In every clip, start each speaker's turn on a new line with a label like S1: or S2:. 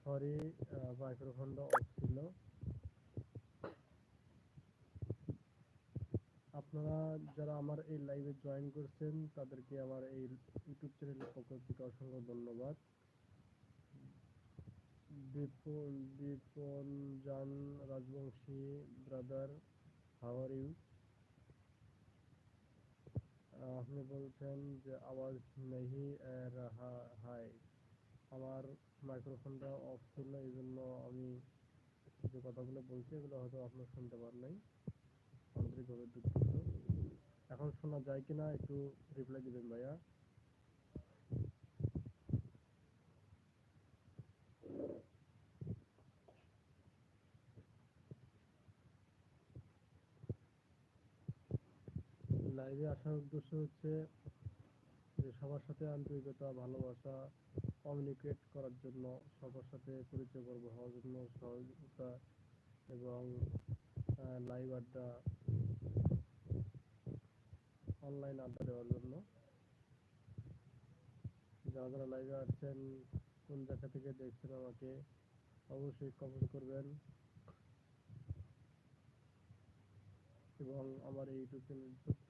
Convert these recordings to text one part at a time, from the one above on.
S1: Sorry মাইক্রোফোনটা of ছিল। আপনারা যারা আমার এই লাইভে জয়েন করছেন, তাদেরকে আমার এই ইউটিউব চ্যানেলের পক্ষ থেকে অসংখ্য ধন্যবাদ। বিপুল বিপুল জান, Rajbanshi brother how are you আপনি বলছেন যে আওয়াজ আ রাহা হায় আমার মাইক্রোফোনটা অফ ছিল এই জন্য আমি যে কথাগুলো বলছি, এগুলো হয়তো আপনার শুনতে পারেন নাই। আন্তরিকভাবে দুঃখিত। এখন শোনা যায় কিনা একটু রিপ্লাই দিবেন ভাইয়া। লাইভে আসার উদ্দেশ্য হচ্ছে যে সবার সাথে আন্তরিকতা, ভালোবাসা কমিউনিকেট করার জন্য সবার সাথে পরিচয় পর্ব হওয়ার জন্য সহযোগিতা এবং লাইভ আড্ডা অনলাইন আড্ডা দেওয়ার জন্য। যারা যারা লাইভে আসছেন কোন জায়গা থেকে দেখছেন আমাকে, অবশ্যই কমেন্ট করবেন। এবং আমার ইউটিউব চ্যানেল ছোট্ট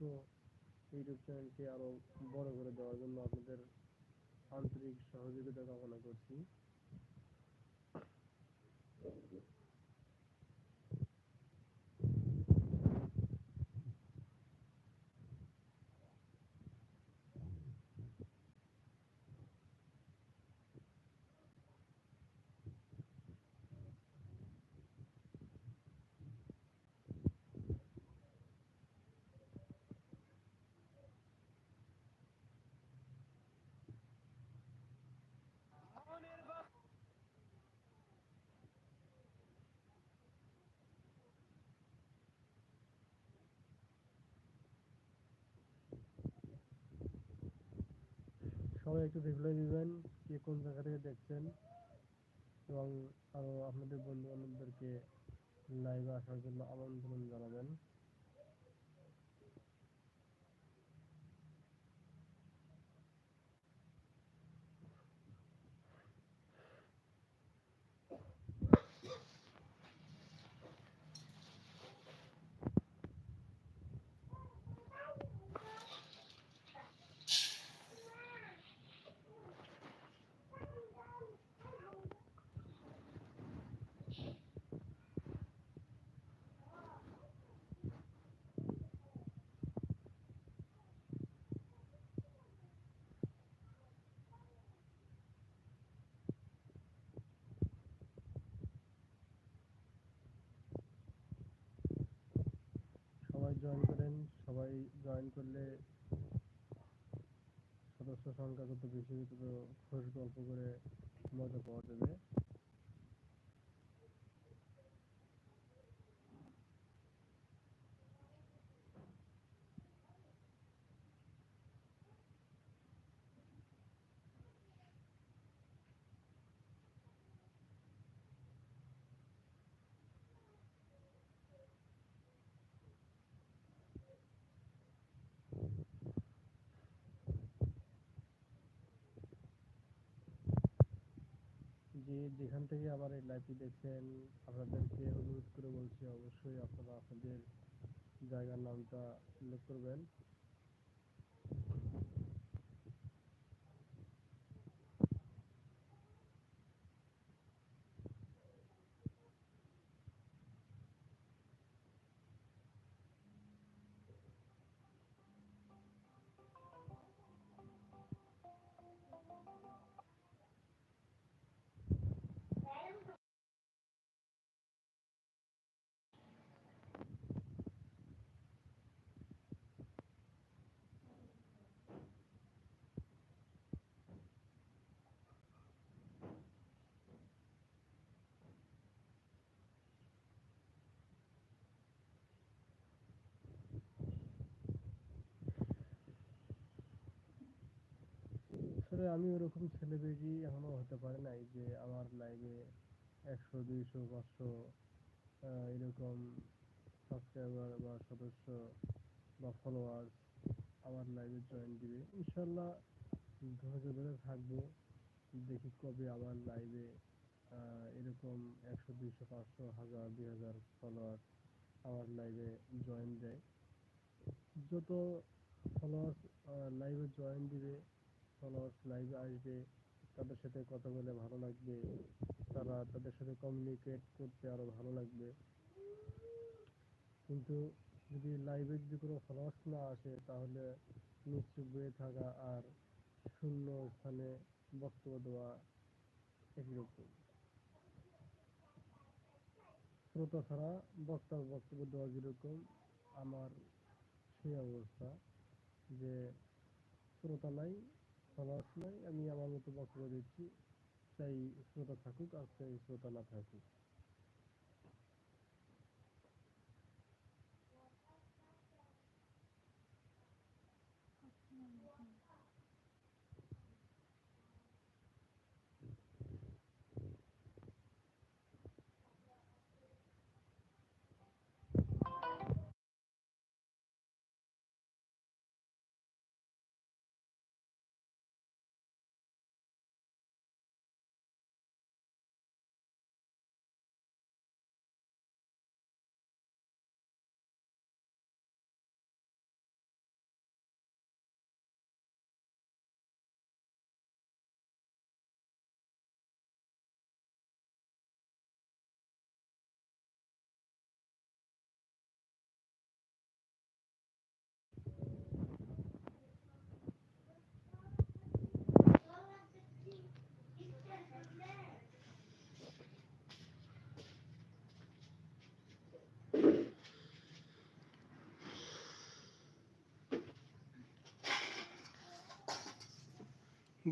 S1: ইউটিউব চ্যানেলকে আরও বড় করে দেওয়ার জন্য আপনাদের আন্তরিক সহযোগিতা কামনা করছি। সবাই একটু রিপ্লাই দিবেন কে কোন জায়গা থেকে দেখছেন। এবং আরও আপনাদের বন্ধু বান্ধবদেরকে লাইভে আসার জন্য আমন্ত্রণ জানাবেন সবাই জয়েন করেন, সবাই জয়েন করলে সদস্য সংখ্যা কত বেশি তত খোঁজ গল্প করে মজা পাওয়া যাবে যে যেখান থেকে আমার এই লাইভটি দেখছেন, আপনাদেরকে অনুরোধ করে বলছি অবশ্যই আপনারা আপনাদের জায়গার নামটা উল্লেখ করবেন। আমি ওরকম সেলিব্রিটি এখনও হতে পারি নাই যে আমার লাইভে একশো, দুইশো, পাঁচশো এরকম সাবস্ক্রাইবার বা সদস্য বা ফলোয়ার্স আমার লাইভে জয়েন দিবে। ইনশাল্লাহ ধৈর্য ধরে থাকব, দেখি কবে আমার লাইভে এরকম একশো, দুইশো, পাঁচশো, হাজার, দুই হাজার ফলোয়ার আমার লাইভে জয়েন দেয়। যত ফলোয়ার্স লাইভে জয়েন দিবে ফলোয়ার্স লাইভে আসবে, তাদের সাথে কথা বলে ভালো লাগবে, তারা তাদের সাথে কমিউনিকেট করতে আরও ভালো লাগবে। কিন্তু যদি লাইভে যদি কোনো ফলোয়ার্স না আসে, তাহলে নিশ্চুপ হয়ে থাকা আর শূন্য স্থানে বক্তব্য দেওয়া একই রকম শ্রোতা ছাড়া বক্তার বক্তব্য দেওয়া যেরকম, আমার সেই অবস্থা যে শ্রোতা নাই ফলোয়ার্স নাই। আমি আমার মতো বক্তব্য দিচ্ছি। চাই শ্রোতা থাকুক আর চাই শ্রোতা না থাকুক।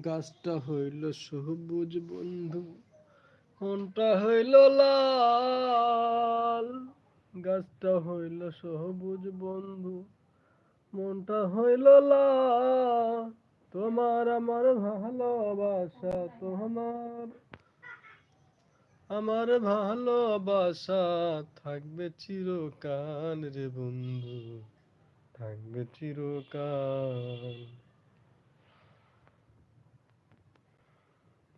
S1: গাছটা হইল সবুজ বন্ধু, মনটা হইল লাল। গাছটা হইল সবুজ বন্ধু, মনটা হইল লাল। তোমার আমার ভালোবাসা, তোমার আমার ভালোবাসা থাকবে চিরকাল রে বন্ধু, থাকবে চিরকাল।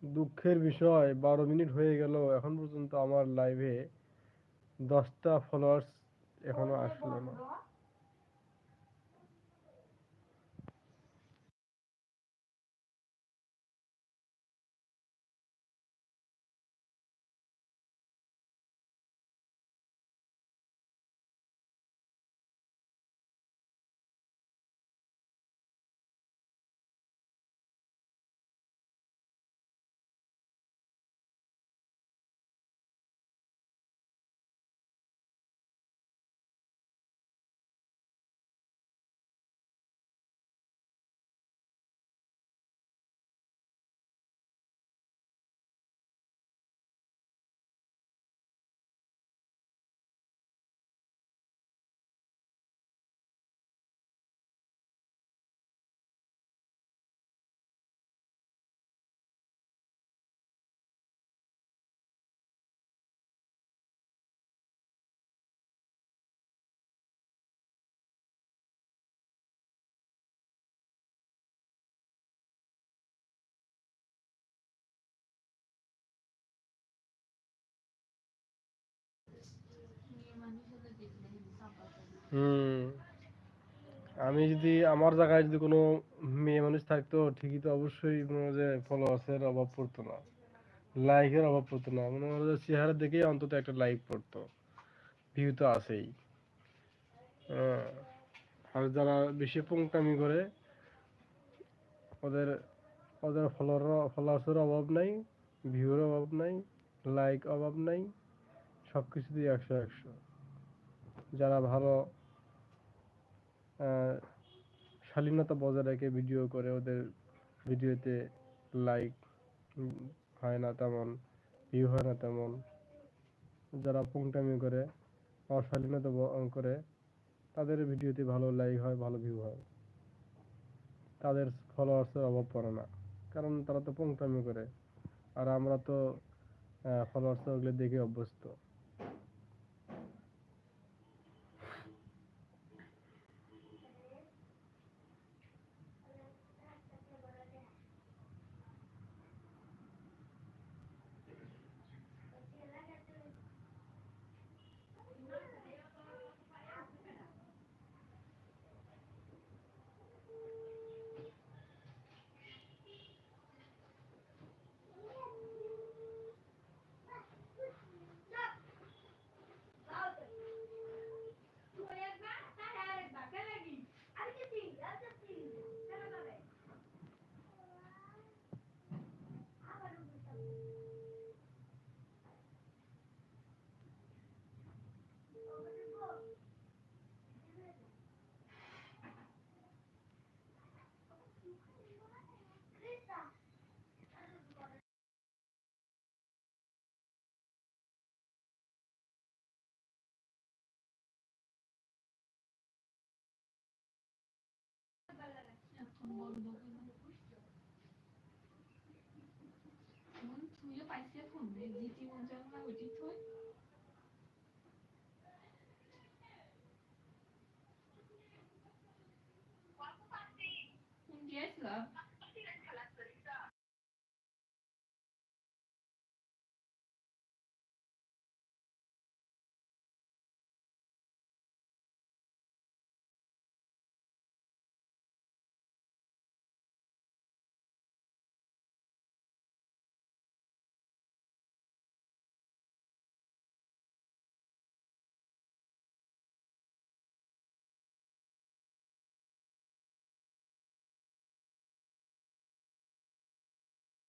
S1: দুঃখের বিষয় বারো মিনিট হয়ে গেল এখন পর্যন্ত আমার লাইভে দশটা ফলোয়ার্স এখনও আসলো না। হুম। আমি যদি আমার জায়গায় যদি কোনো মেয়ে মানুষ থাকতো, ঠিকই তো অবশ্যই মনে যে ফলোয়ার্সের অভাব পড়তো না, লাইকের অভাব পড়তো না। মনে হয় চেহারা দেখেই অন্তত একটা লাইক পড়তো। ভিউ তো আছেই। হ্যাঁ। আর যারা বেশি পোংটামি করে, ওদের ওদের ফলোয়ার, ফলোয়ার্সের অভাব নাই, ভিউর অভাব নাই, লাইক অভাব নাই সব কিছুতেই একশো একশো। যারা ভালো শালীনতা বজায় রেখে ভিডিও করে, ওদের ভিডিওতে লাইক হয় না তেমন ভিউ হয় না তেমন। যারা পুংটামি করে, অশালীনতা করে, তাদের ভিডিওতে ভালো লাইক হয়, ভালো ভিউ হয়। তাদের ফলোয়ার্সের অভাব পড়ে না, কারণ তারা তো পুংটামি করে। আর আমরা তো ফলোয়ার্স ওগুলো দেখে অভ্যস্ত।
S2: তুইও পাইছে ফোন রে জিতি মন জানা ওইটি